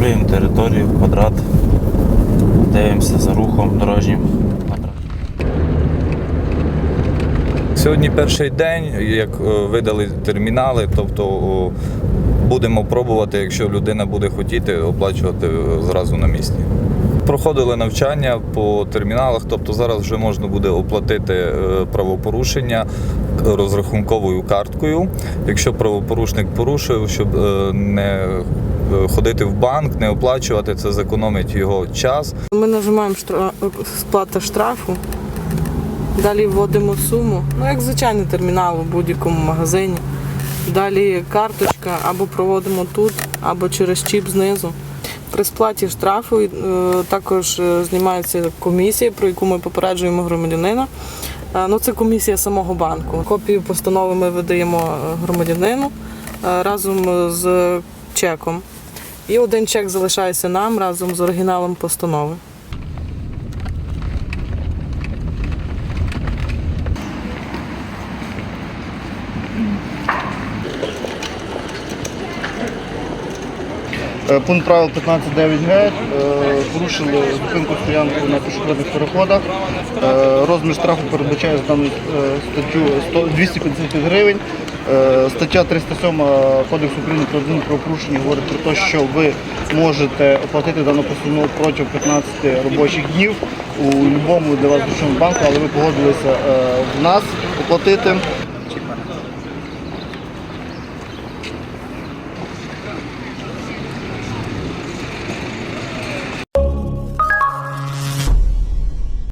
Контролюємо територію, квадрат, дивимося за рухом дорожнім. Сьогодні перший день, як е, видали термінали, тобто будемо пробувати, якщо людина буде хотіти, оплачувати е, зразу на місці. Проходили навчання по терміналах, тобто зараз вже можна буде оплатити е, правопорушення розрахунковою карткою. Якщо правопорушник порушив, щоб е, не е, ходити в банк, не оплачувати, це зекономить його час. Ми нажимаємо сплата штрафу, далі вводимо суму, ну як звичайний термінал у будь-якому магазині. Далі карточка або проводимо тут, або через чіп знизу. При сплаті штрафу е, також е, знімається комісія, про яку ми попереджуємо громадянина. Е, Ну, це комісія самого банку. Копію постанови ми видаємо громадянину разом з чеком. І один чек залишається нам разом з оригіналом постанови. Пункт правил 15.9г. е, Порушили зупинку стоянку на пішохідних переходах. Е, Розмір штрафу передбачає за даною е, статтю 250 гривень. Е, Стаття 307 Кодексу України про адмінправопорушення говорить про те, що ви можете оплатити дану постанову протягом 15 робочих днів у будь-якому для вас зручному банку, але ви погодилися е, в нас оплатити.